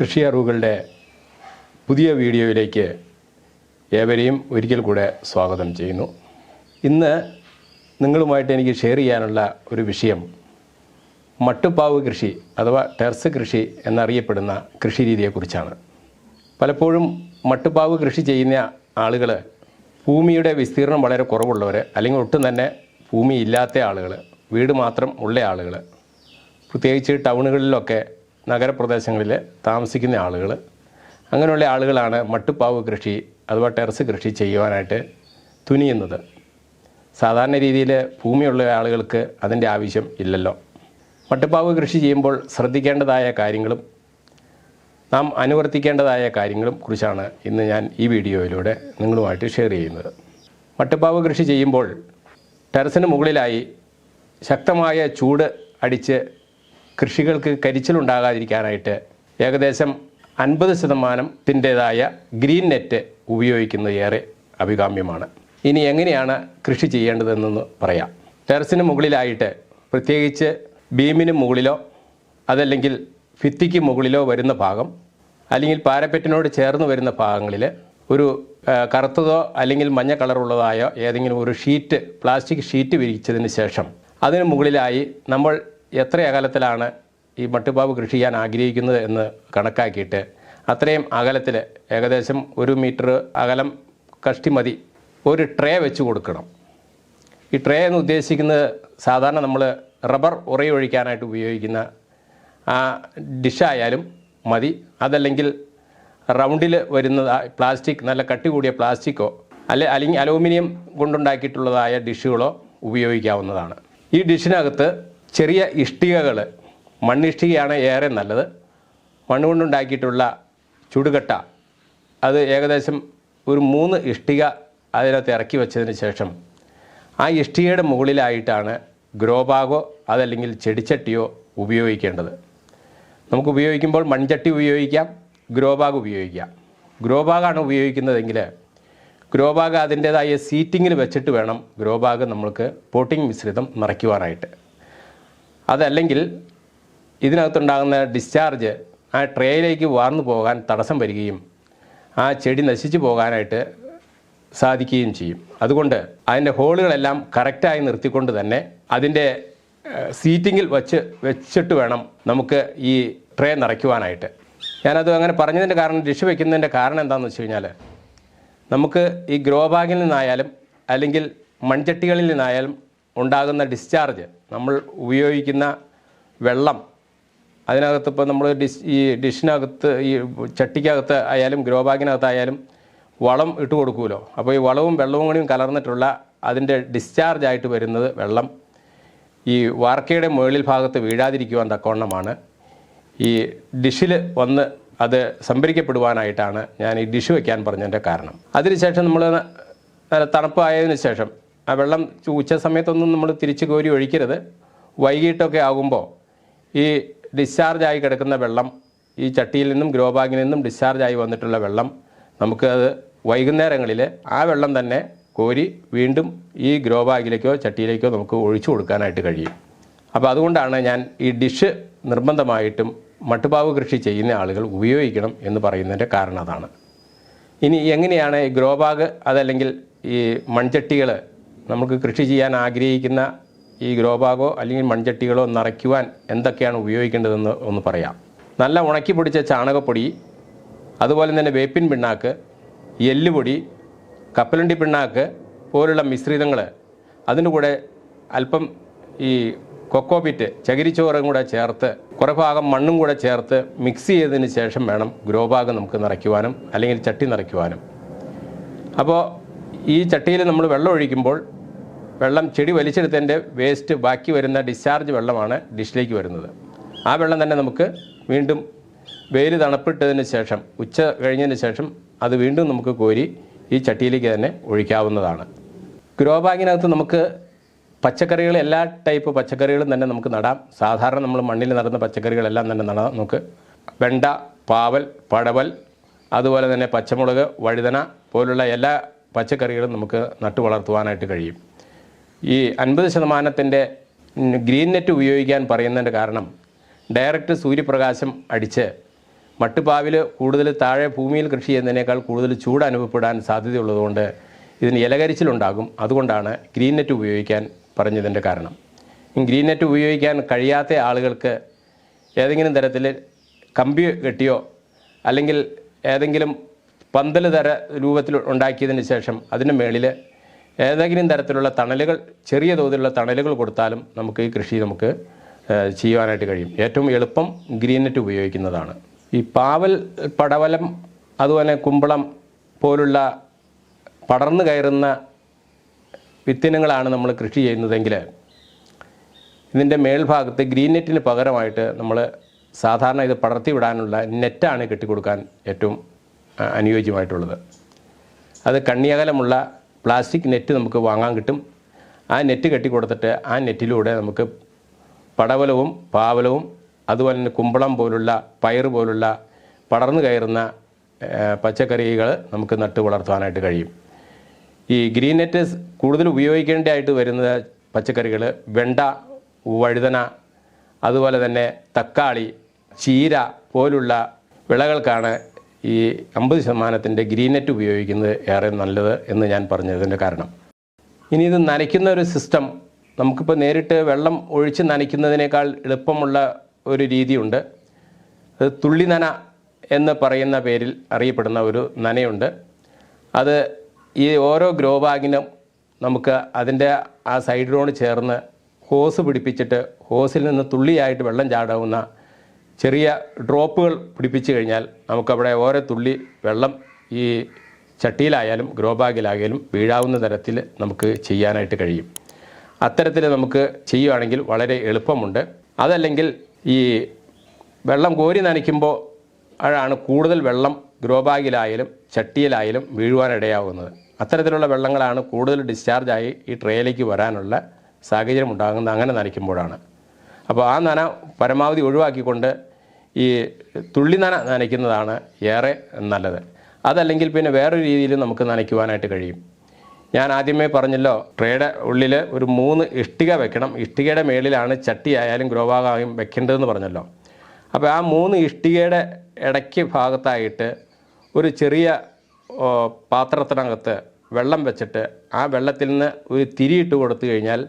കൃഷി അറിവുകളുടെ പുതിയ വീഡിയോയിലേക്ക് ഏവരെയും ഒരിക്കൽ കൂടെ സ്വാഗതം ചെയ്യുന്നു. ഇന്ന് നിങ്ങളുമായിട്ട് എനിക്ക് ഷെയർ ചെയ്യാനുള്ള ഒരു വിഷയം മട്ടുപ്പാവ് കൃഷി അഥവാ ടെറസ് കൃഷി എന്നറിയപ്പെടുന്ന കൃഷി രീതിയെക്കുറിച്ചാണ് പലപ്പോഴും മട്ടുപ്പാവ് കൃഷി ചെയ്യുന്ന ആളുകൾ ഭൂമിയുടെ വിസ്തീർണം വളരെ കുറവുള്ളവർ അല്ലെങ്കിൽ ഒട്ടും തന്നെ ഭൂമി ഇല്ലാത്ത ആളുകൾ വീട് മാത്രം ഉള്ള ആളുകൾ പ്രത്യേകിച്ച് ടൗണുകളിലൊക്കെ നഗരപ്രദേശങ്ങളിൽ താമസിക്കുന്ന ആളുകൾ അങ്ങനെയുള്ള ആളുകളാണ് മട്ടുപ്പാവ് കൃഷി അഥവാ ടെറസ് കൃഷി ചെയ്യുവാനായിട്ട് തുനിയുന്നത്. സാധാരണ രീതിയിൽ ഭൂമിയുള്ള ആളുകൾക്ക് അതിന്റെ ആവശ്യം ഇല്ലല്ലോ. മട്ടുപ്പാവ് കൃഷി ചെയ്യുമ്പോൾ ശ്രദ്ധിക്കേണ്ടതായ കാര്യങ്ങളും നാം അനുവർത്തിക്കേണ്ടതായ കാര്യങ്ങളും കുറിച്ചാണ് ഇന്ന് ഞാൻ ഈ വീഡിയോയിലൂടെ നിങ്ങളുമായിട്ട് ഷെയർ ചെയ്യുന്നത്. മട്ടുപ്പാവ് കൃഷി ചെയ്യുമ്പോൾ ടെറസിന് മുകളിലായി ശക്തമായ ചൂട് അടിച്ച് കൃഷികൾക്ക് കരിച്ചിലുണ്ടാകാതിരിക്കാനായിട്ട് ഏകദേശം അൻപത് ശതമാനത്തിന്റേതായ ഗ്രീൻ നെറ്റ് ഉപയോഗിക്കുന്നത് ഏറെ അഭികാമ്യമാണ്. ഇനി എങ്ങനെയാണ് കൃഷി ചെയ്യേണ്ടതെന്നൊന്ന് പറയാം. ടെറസിന് മുകളിലായിട്ട് പ്രത്യേകിച്ച് ബീമിന് മുകളിലോ അതല്ലെങ്കിൽ ഭിത്തിക്ക് മുകളിലോ വരുന്ന ഭാഗം അല്ലെങ്കിൽ പാരപ്പറ്റിനോട് ചേർന്ന് വരുന്ന ഭാഗങ്ങളിൽ ഒരു കറുത്തതോ അല്ലെങ്കിൽ മഞ്ഞ കളറുള്ളതായോ ഏതെങ്കിലും ഒരു ഷീറ്റ് പ്ലാസ്റ്റിക് ഷീറ്റ് വിരിച്ചതിന് ശേഷം അതിന് മുകളിലായി നമ്മൾ എത്ര അകലത്തിലാണ് ഈ മട്ടുപാവ് കൃഷി ചെയ്യാൻ ആഗ്രഹിക്കുന്നത് എന്ന് കണക്കാക്കിയിട്ട് അത്രയും അകലത്തിൽ ഏകദേശം ഒരു മീറ്റർ അകലം കഷ്ടി മതി ഒരു ട്രേ വെച്ച് കൊടുക്കണം. ഈ ട്രേ എന്ന് ഉദ്ദേശിക്കുന്നത് സാധാരണ നമ്മൾ റബ്ബർ ഉറയൊഴിക്കാനായിട്ട് ഉപയോഗിക്കുന്ന ആ ഡിഷായാലും മതി. അതല്ലെങ്കിൽ റൗണ്ടിൽ വരുന്ന പ്ലാസ്റ്റിക് നല്ല കട്ടി കൂടിയ പ്ലാസ്റ്റിക്കോ അല്ലെ അല്ലെങ്കിൽ അലൂമിനിയം കൊണ്ടുണ്ടാക്കിയിട്ടുള്ളതായ ഡിഷുകളോ ഉപയോഗിക്കാവുന്നതാണ്. ഈ ഡിഷിനകത്ത് ചെറിയ ഇഷ്ടികകൾ മണ്ണിഷ്ടികയാണ് ഏറെ നല്ലത്. മണ്ണ് കൊണ്ടുണ്ടാക്കിയിട്ടുള്ള ചുടുകട്ട അത് ഏകദേശം ഒരു മൂന്ന് ഇഷ്ടിക അതിനകത്ത് ഇറക്കി വെച്ചതിന് ശേഷം ആ ഇഷ്ടികയുടെ മുകളിലായിട്ടാണ് ഗ്രോ ബാഗോ അതല്ലെങ്കിൽ ചെടിച്ചട്ടിയോ ഉപയോഗിക്കേണ്ടത്. നമുക്ക് ഉപയോഗിക്കുമ്പോൾ മൺചട്ടി ഉപയോഗിക്കാം ഗ്രോബാഗ് ഉപയോഗിക്കാം. ഗ്രോബാഗാണ് ഉപയോഗിക്കുന്നതെങ്കിൽ ഗ്രോ ബാഗ് അതിന്റേതായ സീറ്റിങ്ങിൽ വെച്ചിട്ട് വേണം ഗ്രോബാഗ് നമ്മൾക്ക് പോട്ടിംഗ് മിശ്രിതം നിറയ്ക്കുവാനായിട്ട്. അതല്ലെങ്കിൽ ഇതിനകത്തുണ്ടാകുന്ന ഡിസ്ചാർജ് ആ ട്രേയിലേക്ക് വാർന്നു പോകാൻ തടസ്സം വരികയും ആ ചെടി നശിച്ചു പോകാനായിട്ട് സാധിക്കുകയും ചെയ്യും. അതുകൊണ്ട് അതിന്റെ ഹോളുകളെല്ലാം കറക്റ്റായി നിർത്തിക്കൊണ്ട് തന്നെ അതിന്റെ സീറ്റിങ്ങിൽ വച്ച് വെച്ചിട്ട് വേണം നമുക്ക് ഈ ട്രേ നിറയ്ക്കുവാനായിട്ട്. ഞാനത് അങ്ങനെ പറഞ്ഞതിന്റെ കാരണം ഡിഷ് വയ്ക്കുന്നതിന്റെ കാരണം എന്താണെന്ന് വെച്ച് കഴിഞ്ഞാൽ നമുക്ക് ഈ ഗ്രോ ബാഗിൽ നിന്നായാലും അല്ലെങ്കിൽ മൺചട്ടികളിൽ നിന്നായാലും ഉണ്ടാകുന്ന ഡിസ്ചാർജ് നമ്മൾ ഉപയോഗിക്കുന്ന വെള്ളം അതിനകത്ത് ഇപ്പോൾ നമ്മൾ ഡിഷ് ഈ ഡിഷിനകത്ത് ഈ ചട്ടിക്കകത്ത് ആയാലും ഗ്രോ ബാഗിനകത്തായാലും വളം ഇട്ട് കൊടുക്കുമല്ലോ. അപ്പോൾ ഈ വളവും വെള്ളവും കൂടിയും കലർന്നിട്ടുള്ള അതിന്റെ ഡിസ്ചാർജ് ആയിട്ട് വരുന്നത് വെള്ളം. ഈ വാർക്കയുടെ മുകളിൽ ഭാഗത്ത് വീഴാതിരിക്കുവാൻ തക്കവണ്ണമാണ്. ഈ ഡിഷിൽ വന്ന് അത് സംഭരിക്കപ്പെടുവാനായിട്ടാണ് ഞാൻ ഈ ഡിഷ് വയ്ക്കാൻ പറഞ്ഞതിന്റെ കാരണം. അതിനുശേഷം നമ്മൾ തണുപ്പായതിനു ശേഷം ആ വെള്ളം ഉച്ച സമയത്തൊന്നും നമ്മൾ തിരിച്ച് കോരി ഒഴിക്കരുത്. വൈകിട്ടൊക്കെ ആകുമ്പോൾ ഈ ഡിസ്ചാർജ് ആയി കിടക്കുന്ന വെള്ളം ഈ ചട്ടിയിൽ നിന്നും ഗ്രോ ബാഗിൽ നിന്നും ഡിസ്ചാർജ് ആയി വന്നിട്ടുള്ള വെള്ളം നമുക്ക് അത് വൈകുന്നേരങ്ങളിൽ ആ വെള്ളം തന്നെ കോരി വീണ്ടും ഈ ഗ്രോ ബാഗിലേക്കോ ചട്ടിയിലേക്കോ നമുക്ക് ഒഴിച്ചു കൊടുക്കാനായിട്ട് കഴിയും. അപ്പോൾ അതുകൊണ്ടാണ് ഞാൻ ഈ ഡിഷ് നിർബന്ധമായിട്ടും മട്ടുപാവ് കൃഷി ചെയ്യുന്ന ആളുകൾ ഉപയോഗിക്കണം എന്ന് പറയുന്നതിന്റെ കാരണം അതാണ്. ഇനി എങ്ങനെയാണ് ഈ ഗ്രോ ബാഗ് അതല്ലെങ്കിൽ ഈ മൺചട്ടികൾ നമുക്ക് കൃഷി ചെയ്യാൻ ആഗ്രഹിക്കുന്ന ഈ ഗ്രോബാഗോ അല്ലെങ്കിൽ മൺചട്ടികളോ നിറയ്ക്കുവാൻ എന്തൊക്കെയാണ് ഉപയോഗിക്കേണ്ടതെന്ന് ഒന്ന് പറയാം. നല്ല ഉണക്കി പൊടിച്ച ചാണകപ്പൊടി അതുപോലെ തന്നെ വേപ്പിൻ പിണ്ണാക്ക് എല്ലുപൊടി കപ്പലണ്ടി പിണ്ണാക്ക് പോലുള്ള മിശ്രിതങ്ങൾ അതിന്റെ കൂടെ അല്പം ഈ കൊക്കോപിറ്റ് ചകിരിച്ചോറും കൂടെ ചേർത്ത് കുറേ ഭാഗം മണ്ണും കൂടെ ചേർത്ത് മിക്സ് ചെയ്തതിന് ശേഷം വേണം ഗ്രോ ബാഗ് നമുക്ക് നിറയ്ക്കുവാനും അല്ലെങ്കിൽ ചട്ടി നിറയ്ക്കുവാനും. അപ്പോൾ ഈ ചട്ടിയിൽ നമ്മൾ വെള്ളം ഒഴിക്കുമ്പോൾ വെള്ളം ചെടി വലിച്ചെടുത്തതിന്റെ വേസ്റ്റ് ബാക്കി വരുന്ന ഡിസ്ചാർജ് വെള്ളമാണ് ഡിഷിലേക്ക് വരുന്നത്. ആ വെള്ളം തന്നെ നമുക്ക് വീണ്ടും വെയിൽ തണുപ്പിട്ടതിന് ശേഷം ഉച്ച കഴിഞ്ഞതിന് ശേഷം അത് വീണ്ടും നമുക്ക് കോരി ഈ ചട്ടിയിലേക്ക് തന്നെ ഒഴിക്കാവുന്നതാണ്. ഗ്രോ ബാഗിനകത്ത് നമുക്ക് പച്ചക്കറികൾ എല്ലാ ടൈപ്പ് പച്ചക്കറികളും തന്നെ നമുക്ക് നടാം. സാധാരണ നമ്മൾ മണ്ണിൽ നടുന്ന പച്ചക്കറികളെല്ലാം തന്നെ നടാം നമുക്ക്. വെണ്ട പാവൽ പടവൽ അതുപോലെ തന്നെ പച്ചമുളക് വഴുതന പോലുള്ള എല്ലാ പച്ചക്കറികളും നമുക്ക് നട്ടു വളർത്തുവാനായിട്ട് കഴിയും. ഈ അൻപത് ശതമാനത്തിന്റെ ഗ്രീൻ നെറ്റ് ഉപയോഗിക്കാൻ പറയുന്നതിന്റെ കാരണം ഡയറക്റ്റ് സൂര്യപ്രകാശം അടിച്ച് മട്ടുപാവിൽ കൂടുതൽ താഴെ ഭൂമിയിൽ കൃഷി ചെയ്യുന്നതിനേക്കാൾ കൂടുതൽ ചൂട് അനുഭവപ്പെടാൻ സാധ്യതയുള്ളതുകൊണ്ട് ഇതിന് ഇലകരിച്ചിലുണ്ടാകും. അതുകൊണ്ടാണ് ഗ്രീൻ നെറ്റ് ഉപയോഗിക്കാൻ പറഞ്ഞതിന്റെ കാരണം. ഗ്രീൻ നെറ്റ് ഉപയോഗിക്കാൻ കഴിയാത്ത ആളുകൾക്ക് ഏതെങ്കിലും തരത്തിൽ കമ്പി കെട്ടിയോ അല്ലെങ്കിൽ ഏതെങ്കിലും പന്തൽ തര രൂപത്തിൽ ഉണ്ടാക്കിയതിന് ശേഷം അതിന് മേളിൽ ഏതെങ്കിലും തരത്തിലുള്ള തണലുകൾ ചെറിയ തോതിലുള്ള തണലുകൾ കൊടുത്താലും നമുക്ക് ഈ കൃഷി നമുക്ക് ചെയ്യുവാനായിട്ട് കഴിയും. ഏറ്റവും എളുപ്പം ഗ്രീൻ നെറ്റ് ഉപയോഗിക്കുന്നതാണ്. ഈ പാവൽ പടവലം അതുപോലെ കുമ്പളം പോലുള്ള പടർന്നു കയറുന്ന വിത്തിനങ്ങളാണ് നമ്മൾ കൃഷി ചെയ്യുന്നതെങ്കിൽ ഇതിന്റെ മേൽഭാഗത്ത് ഗ്രീൻ നെറ്റിന് പകരമായിട്ട് നമ്മൾ സാധാരണ ഇത് പടർത്തി വിടാനുള്ള നെറ്റാണ് കെട്ടിക്കൊടുക്കാൻ ഏറ്റവും അനുയോജ്യമായിട്ടുള്ളത്. അത് കണ്ണിയകലമുള്ള പ്ലാസ്റ്റിക് നെറ്റ് നമുക്ക് വാങ്ങാൻ കിട്ടും. ആ നെറ്റ് കെട്ടി കൊടുത്തിട്ട് ആ നെറ്റിലൂടെ നമുക്ക് പടവലവും പാവലവും അതുപോലെ തന്നെ കുമ്പളം പോലുള്ള പയർ പോലുള്ള പടർന്നു കയറുന്ന പച്ചക്കറികൾ നമുക്ക് നട്ട് വളർത്താനായിട്ട് കഴിയും. ഈ ഗ്രീൻ നെറ്റ് കൂടുതൽ ഉപയോഗിക്കേണ്ടതായിട്ട് വരുന്ന പച്ചക്കറികൾ വെണ്ട വഴുതന അതുപോലെ തന്നെ തക്കാളി ചീര പോലുള്ള വിളകൾക്കാണ് ഈ അമ്പത് ശതമാനത്തിന്റെ ഗ്രീൻ നെറ്റ് ഉപയോഗിക്കുന്നത് ഏറെ നല്ലത് എന്ന് ഞാൻ പറഞ്ഞതിന്റെ കാരണം. ഇനി ഇത് നനയ്ക്കുന്ന ഒരു സിസ്റ്റം നമുക്കിപ്പോൾ നേരിട്ട് വെള്ളം ഒഴിച്ച് നനയ്ക്കുന്നതിനേക്കാൾ എളുപ്പമുള്ള ഒരു രീതിയുണ്ട്. അത് തുള്ളി നന എന്ന് പറയുന്ന പേരിൽ അറിയപ്പെടുന്ന ഒരു നനയുണ്ട്. അത് ഈ ഓരോ ഗ്രോ ബാഗിനും നമുക്ക് അതിന്റെ ആ സൈഡിനോട് ചേർന്ന് ഹോസ് പിടിപ്പിച്ചിട്ട് ഹോസിൽ നിന്ന് തുള്ളിയായിട്ട് വെള്ളം ചാടാവുന്ന ചെറിയ ഡ്രോപ്പുകൾ പിടിപ്പിച്ചു കഴിഞ്ഞാൽ നമുക്കവിടെ ഓരോ തുള്ളി വെള്ളം ഈ ചട്ടിയിലായാലും ഗ്രോ ബാഗിലായാലും വീഴാവുന്ന തരത്തിൽ നമുക്ക് ചെയ്യാനായിട്ട് കഴിയും. അത്തരത്തിൽ നമുക്ക് ചെയ്യുകയാണെങ്കിൽ വളരെ എളുപ്പമുണ്ട്. അതല്ലെങ്കിൽ ഈ വെള്ളം കോരി നനയ്ക്കുമ്പോൾ ആണ് കൂടുതൽ വെള്ളം ഗ്രോ ബാഗിലായാലും ചട്ടിയിലായാലും വീഴുവാനിടയാവുന്നത് അത്തരത്തിലുള്ള വെള്ളങ്ങളാണ് കൂടുതൽ ഡിസ്ചാർജായി ഈ ട്രേയിലേക്ക് വരാനുള്ള സാഹചര്യം ഉണ്ടാകുന്നത് അങ്ങനെ നനയ്ക്കുമ്പോഴാണ്. അപ്പോൾ ആ നന പരമാവധി ഒഴിവാക്കിക്കൊണ്ട് ഈ തുള്ളി നന നനയ്ക്കുന്നതാണ് ഏറെ നല്ലത്. അതല്ലെങ്കിൽ പിന്നെ വേറൊരു രീതിയിൽ നമുക്ക് നനയ്ക്കുവാനായിട്ട് കഴിയും. ഞാൻ ആദ്യമേ പറഞ്ഞല്ലോ ട്രേയുടെ ഉള്ളിൽ ഒരു മൂന്ന് ഇഷ്ടിക വെക്കണം. ഇഷ്ടികയുടെ മേളിലാണ് ചട്ടി ആയാലും ഗ്രോവാകായും വെക്കേണ്ടതെന്ന് പറഞ്ഞല്ലോ. അപ്പോൾ ആ മൂന്ന് ഇഷ്ടികയുടെ ഇടയ്ക്ക് ഭാഗത്തായിട്ട് ഒരു ചെറിയ പാത്രത്തിനകത്ത് വെള്ളം വെച്ചിട്ട് ആ വെള്ളത്തിൽ നിന്ന് ഒരു തിരിയിട്ട് കൊടുത്തു കഴിഞ്ഞാൽ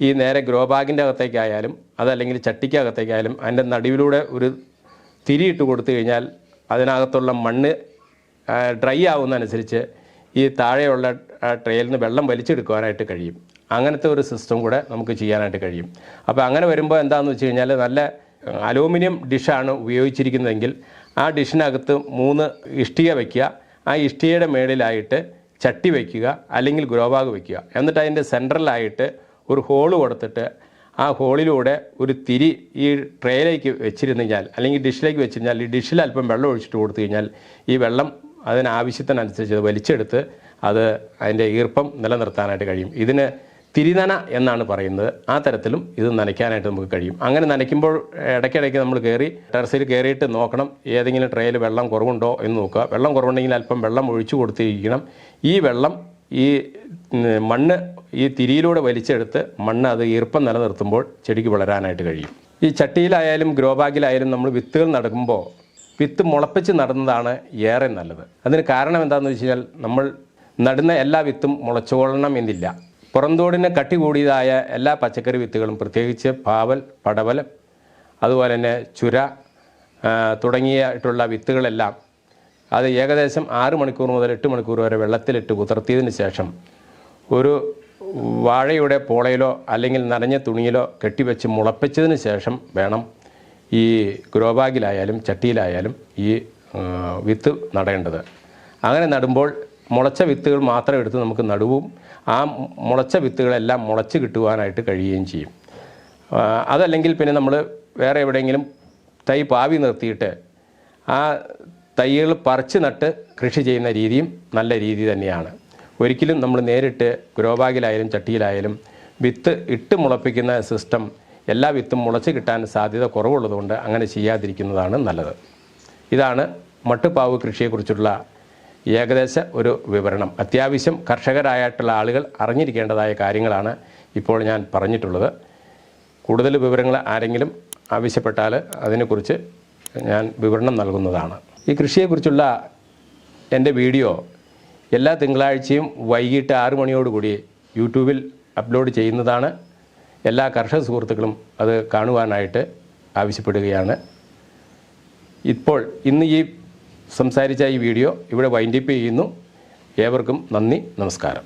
ഈ നേരെ ഗ്രോ ബാഗിന്റെ അകത്തേക്കായാലും അതല്ലെങ്കിൽ ചട്ടിക്കകത്തേക്കായാലും അതിന്റെ നടുവിലൂടെ ഒരു തിരിയിട്ട് കൊടുത്തു കഴിഞ്ഞാൽ അതിനകത്തുള്ള മണ്ണ് ഡ്രൈ ആവുന്നതനുസരിച്ച് ഈ താഴെയുള്ള ട്രെയിലിന് നിന്ന് വെള്ളം വലിച്ചെടുക്കുവാനായിട്ട് കഴിയും. അങ്ങനത്തെ ഒരു സിസ്റ്റം കൂടെ നമുക്ക് ചെയ്യാനായിട്ട് കഴിയും. അപ്പോൾ അങ്ങനെ വരുമ്പോൾ എന്താണെന്ന് വെച്ച് കഴിഞ്ഞാൽ നല്ല അലൂമിനിയം ഡിഷാണ് ഉപയോഗിച്ചിരിക്കുന്നതെങ്കിൽ ആ ഡിഷിനകത്ത് മൂന്ന് ഇഷ്ടിക വയ്ക്കുക ആ ഇഷ്ടികയുടെ മേളിലായിട്ട് ചട്ടി വയ്ക്കുക അല്ലെങ്കിൽ ഗ്രോബാഗ് വയ്ക്കുക എന്നിട്ട് അതിന്റെ സെൻട്രലായിട്ട് ഒരു ഹോൾ കൊടുത്തിട്ട് ആ ഹോളിലൂടെ ഒരു തിരി ഈ ട്രേയിലേക്ക് വെച്ചിരുന്നെങ്കിൽ അല്ലെങ്കിൽ ഡിഷിലേക്ക് വെച്ചിരുന്നാൽ ഈ ഡിഷിൽ അല്പം വെള്ളം ഒഴിച്ചിട്ട് കൊടുത്തു കഴിഞ്ഞാൽ ഈ വെള്ളം അതിനാവശ്യത്തിനനുസരിച്ച് അത് വലിച്ചെടുത്ത് അത് അതിന്റെ ഈർപ്പം നിലനിർത്താനായിട്ട് കഴിയും. ഇതിന് തിരിനന എന്നാണ് പറയുന്നത്. ആ തരത്തിലും ഇത് നനയ്ക്കാനായിട്ട് നമുക്ക് കഴിയും. അങ്ങനെ നനയ്ക്കുമ്പോൾ ഇടയ്ക്കിടയ്ക്ക് നമ്മൾ കയറി ടെറസിൽ കയറിയിട്ട് നോക്കണം ഏതെങ്കിലും ട്രേയിൽ വെള്ളം കുറവുണ്ടോ എന്ന് നോക്കുക. വെള്ളം കുറവുണ്ടെങ്കിൽ അല്പം വെള്ളം ഒഴിച്ചു കൊടുത്തിരിക്കണം. ഈ വെള്ളം ഈ മണ്ണ് ഈ തിരിയിലൂടെ വലിച്ചെടുത്ത് മണ്ണ് അത് ഈർപ്പം നിലനിർത്തുമ്പോൾ ചെടിക്ക് വളരാനായിട്ട് കഴിയും. ഈ ചട്ടിയിലായാലും ഗ്രോ ബാഗിലായാലും നമ്മൾ വിത്തുകൾ നടക്കുമ്പോൾ വിത്ത് മുളപ്പിച്ച് നടുന്നതാണ് ഏറെ നല്ലത്. അതിന് കാരണം എന്താണെന്ന് വെച്ച് കഴിഞ്ഞാൽ നമ്മൾ നടുന്ന എല്ലാ വിത്തും മുളച്ചുകൊള്ളണം എന്നില്ല പുറന്തോടിന് കട്ടി കൂടിയതായ എല്ലാ പച്ചക്കറി വിത്തുകളും പ്രത്യേകിച്ച് പാവൽ പടവൽ അതുപോലെ തന്നെ ചുര തുടങ്ങിയിട്ടുള്ള വിത്തുകളെല്ലാം അത് ഏകദേശം ആറ് മണിക്കൂർ മുതൽ എട്ട് മണിക്കൂർ വരെ വെള്ളത്തിലിട്ട് കുതിർത്തിയതിന് ശേഷം ഒരു വാഴയുടെ പോളയിലോ അല്ലെങ്കിൽ നനഞ്ഞ തുണിയിലോ കെട്ടിവെച്ച് മുളപ്പിച്ചതിന് ശേഷം വേണം ഈ ഗ്രോബാഗിലായാലും ചട്ടിയിലായാലും ഈ വിത്ത് നടേണ്ടത്. അങ്ങനെ നടുമ്പോൾ മുളച്ച വിത്തുകൾ മാത്രം എടുത്ത് നമുക്ക് നടുവും ആ മുളച്ച വിത്തുകളെല്ലാം മുളച്ച് കിട്ടുവാനായിട്ട് കഴിയുകയും ചെയ്യും. അതല്ലെങ്കിൽ പിന്നെ നമ്മൾ വേറെ എവിടെയെങ്കിലും തൈ പാവി നിർത്തിയിട്ട് ആ തൈകൾ പറിച്ച് നട്ട് കൃഷി ചെയ്യുന്ന രീതിയും നല്ല രീതി തന്നെയാണ്. ഒരിക്കലും നമ്മൾ നേരിട്ട് ഗ്രോബാഗിലായാലും ചട്ടിയിലായാലും വിത്ത് ഇട്ട് മുളപ്പിക്കുന്ന സിസ്റ്റം എല്ലാ വിത്തും മുളച്ച് കിട്ടാൻ സാധ്യത കുറവുള്ളതുകൊണ്ട് അങ്ങനെ ചെയ്യാതിരിക്കുന്നതാണ് നല്ലത്. ഇതാണ് മട്ടുപാവ് കൃഷിയെക്കുറിച്ചുള്ള ഏകദേശ ഒരു വിവരണം. അത്യാവശ്യം കർഷകരായിട്ടുള്ള ആളുകൾ അറിഞ്ഞിരിക്കേണ്ടതായ കാര്യങ്ങളാണ് ഇപ്പോൾ ഞാൻ പറഞ്ഞിട്ടുള്ളത്. കൂടുതൽ വിവരങ്ങൾ ആരെങ്കിലും ആവശ്യപ്പെട്ടാൽ അതിനെക്കുറിച്ച് ഞാൻ വിവരണം നൽകുന്നതാണ്. ഈ കൃഷിയെക്കുറിച്ചുള്ള എന്റെ വീഡിയോ എല്ലാ തിങ്കളാഴ്ചയും വൈകിട്ട് ആറ് മണിയോടുകൂടി യൂട്യൂബിൽ അപ്ലോഡ് ചെയ്യുന്നതാണ്. എല്ലാ കർഷക സുഹൃത്തുക്കളും അത് കാണുവാനായിട്ട് ആവശ്യപ്പെടുകയാണ്. ഇപ്പോൾ ഇന്ന് ഈ സംസാരിച്ച ഈ വീഡിയോ ഇവിടെ വൈൻഡപ്പ് ചെയ്യുന്നു. ഏവർക്കും നന്ദി നമസ്കാരം.